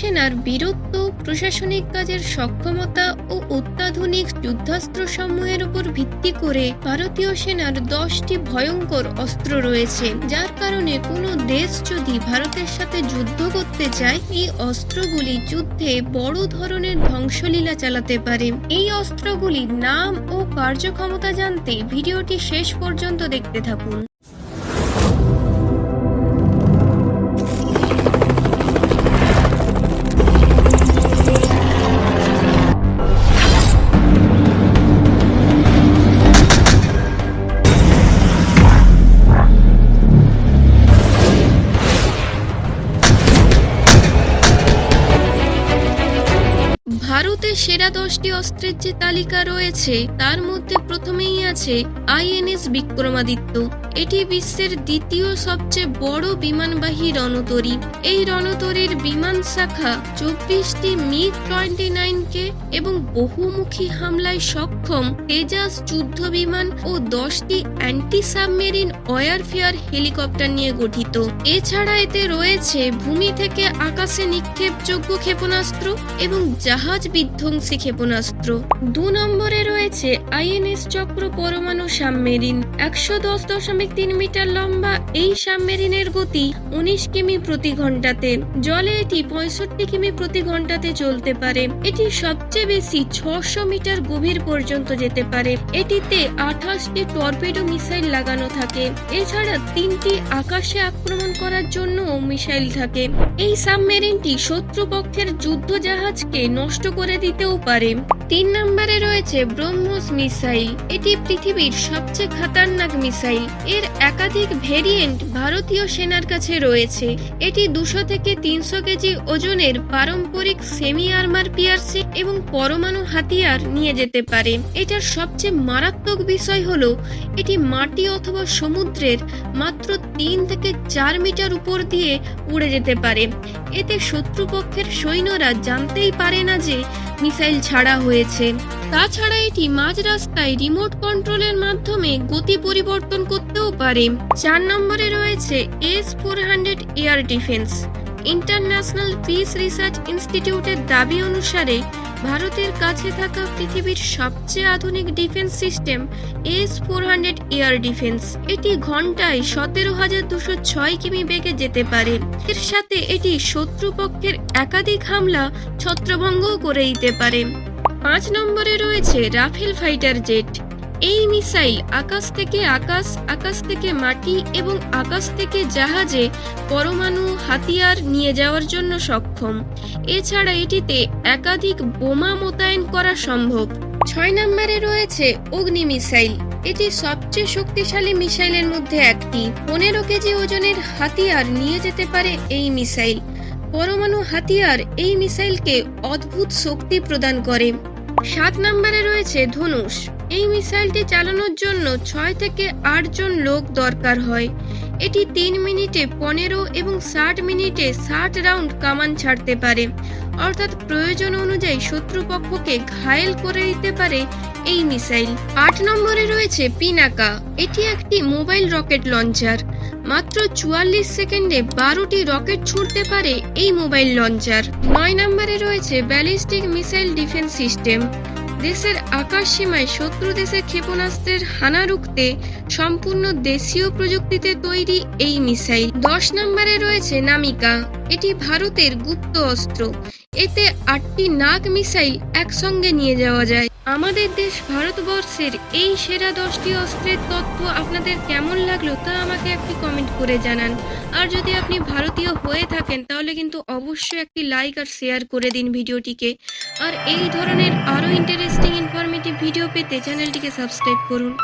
সেনার বীরত্ব, প্রশাসনিক কাজের সক্ষমতা ও অত্যাধুনিক যুদ্ধাস্ত্র সমূহের উপর ভিত্তি করে ভারতীয় সেনার দশটি ভয়ঙ্কর অস্ত্র রয়েছে। যার কারণে কোনো দেশ যদি ভারতের সাথে যুদ্ধ করতে চায়, এই অস্ত্রগুলি যুদ্ধে বড় ধরনের ধ্বংসলীলা চালাতে পারে। এই অস্ত্রগুলির নাম ও কার্যক্ষমতা জানতে ভিডিওটি শেষ পর্যন্ত দেখতে থাকুন। ভারতের সেরা দশটি অস্ত্রের যে তালিকা রয়েছে, তার মধ্যে প্রথমেই আছে আইএনএস বিক্রমাদিত্য। এটি বিশ্বের দ্বিতীয় সবচেয়ে বড় বিমানবাহী রণতরী। এই রণতরীর বিমান শাখা চব্বিশটি মিগ টোয়েন্টি কে এবং বহুমুখী হামলায় সক্ষম তেজাস যুদ্ধ বিমান ও দশটি অ্যান্টি সাবমেরিন ওয়ারফেয়ার হেলিকপ্টার নিয়ে গঠিত। এছাড়া এতে রয়েছে ভূমি থেকে আকাশে নিক্ষেপযোগ্য ক্ষেপণাস্ত্র এবং জাহাজ বিধ্বংসী ক্ষেপণাস্ত্র। দু নম্বরে রয়েছে আইএনএস চক্র পরমাণু সাবমেরিন। একশো দশ দশমিক তিন মিটার লম্বা। এই সাবমেরিনের গতি উনিশ কিমি প্রতি ঘন্টাতে। জলে এটি পঁয়ষট্টি কিমি প্রতি ঘন্টাতে চলতে পারে। এটি সবচেয়ে বেশি ছশো মিটার গভীর পর্যন্ত যেতে পারে। এটিতে আঠাশটি টর্পেডো মিসাইল লাগানো থাকে। এছাড়া তিনটি আকাশে আক্রমণ করার জন্য মিসাইল থাকে। এই সাবমেরিনটি শত্রুপক্ষের যুদ্ধ জাহাজকে নষ্ট করে দিতেও পারে তিন নম্বরে রয়েছে ব্রহ্মোস মিসাইল। এটি পৃথিবীর সবচেয়ে খাতারনাক মিসাইল। এর একাধিক ভেরিয়েন্ট ভারতীয় সেনার কাছে রয়েছে। এটি দুশো থেকে তিনশো কেজি ওজনের পারম্পরিক সেমি আর্মার পিয়ারসি এবং পরমাণু হাতিয়ার নিয়ে যেতে পারে। এটার সবচেয়ে মারাত্মক বিষয় হল, এটি মাটি অথবা সমুদ্রের মাত্র তিন থেকে চার মিটার উপর দিয়ে উড়ে যেতে পারে। এতে শত্রুপক্ষের সৈন্যরা জানতেই পারে না যে মিসাইল ছাড়া হয়েছে। তাছাড়া এটি মাঝ রাস্তায় রিমোট কন্ট্রোলের মাধ্যমে গতি পরিবর্তন করতেও পারে। চার নম্বরে রয়েছে S four hundred air defence. International peace research ইনস্টিটিউটের দাবি অনুসারে, ভারতের কাছে থাকা পৃথিবীর সবচেয়ে আধুনিক defence system S four hundred air defence. এটি ঘন্টায় সতেরো হাজার দুশো ছয় কিমি বেগে যেতে পারে। এর সাথে এটি শত্রুপক্ষের একাধিক হামলা ছত্রভঙ্গও করে দিতে পারে। পাঁচ নম্বরে রয়েছে রাফেল ফাইটার জেট। এই মিসাইল আকাশ থেকে আকাশ আকাশ থেকে মাটি এবং আকাশ থেকে জাহাজে পরমাণু হাতিয়ার নিয়ে যাওয়ার জন্য সক্ষম। এছাড়া এটিতে একাধিক বোমা মোতায়েন করা সম্ভব। ছয় নম্বরে রয়েছে অগ্নি মিসাইল। এটি সবচেয়ে শক্তিশালী মিসাইলের মধ্যে একটি। পনেরো কেজি ওজনের হাতিয়ার নিয়ে যেতে পারে এই মিসাইল। পরমাণু হাতিয়ার এই মিসাইলকে অদ্ভুত শক্তি প্রদান করে। সাত নম্বরে রয়েছে ধনুষ। এই মিসাইলটি চালানোর জন্য ছয় থেকে আট জন লোক দরকার হয়। এটি তিন মিনিটে পনেরো এবং ষাট মিনিটে ষাট রাউন্ড কামান ছাড়তে পারে। অর্থাৎ প্রয়োজন অনুযায়ী শত্রুপক্ষকে ঘায়েল করে দিতে পারে এই মিসাইল। আট নম্বরে রয়েছে পিনাকা। এটি একটি মোবাইল রকেট লঞ্চার। মাত্র চুয়াল্লিশ সেকেন্ডে বারোটি রকেট ছুঁড়তে পারে এই মোবাইল লঞ্চার। নয় নম্বরে রয়েছে ব্যালিস্টিক মিসাইল ডিফেন্স সিস্টেম। দেশের আকাশ সীমায় শত্রু দেশের ক্ষেপণাস্ত্রের হানা রুখতে সম্পূর্ণ দেশীয় প্রযুক্তিতে তৈরি এই মিসাইল। দশ নম্বরে রয়েছে নামিকা। এটি ভারতের গুপ্ত অস্ত্র। এতে আটটি নাগ মিসাইল একসঙ্গে নিয়ে যাওয়া যায়। আমাদের দেশ ভারতবর্ষের এই সেরা দশটি অস্ত্রের তথ্য আপনাদের কেমন লাগল তা আমাকে একটি কমেন্ট করে জানান। আর যদি আপনি ভারতীয় হয়ে থাকেন, তাহলে কিন্তু অবশ্যই একটি লাইক আর শেয়ার করে দিন ভিডিওটিকে। আর এই ধরনের আরও ইন্টারেস্টিং ইনফরমেটিভ ভিডিও পেতে চ্যানেলটিকে সাবস্ক্রাইব করুন।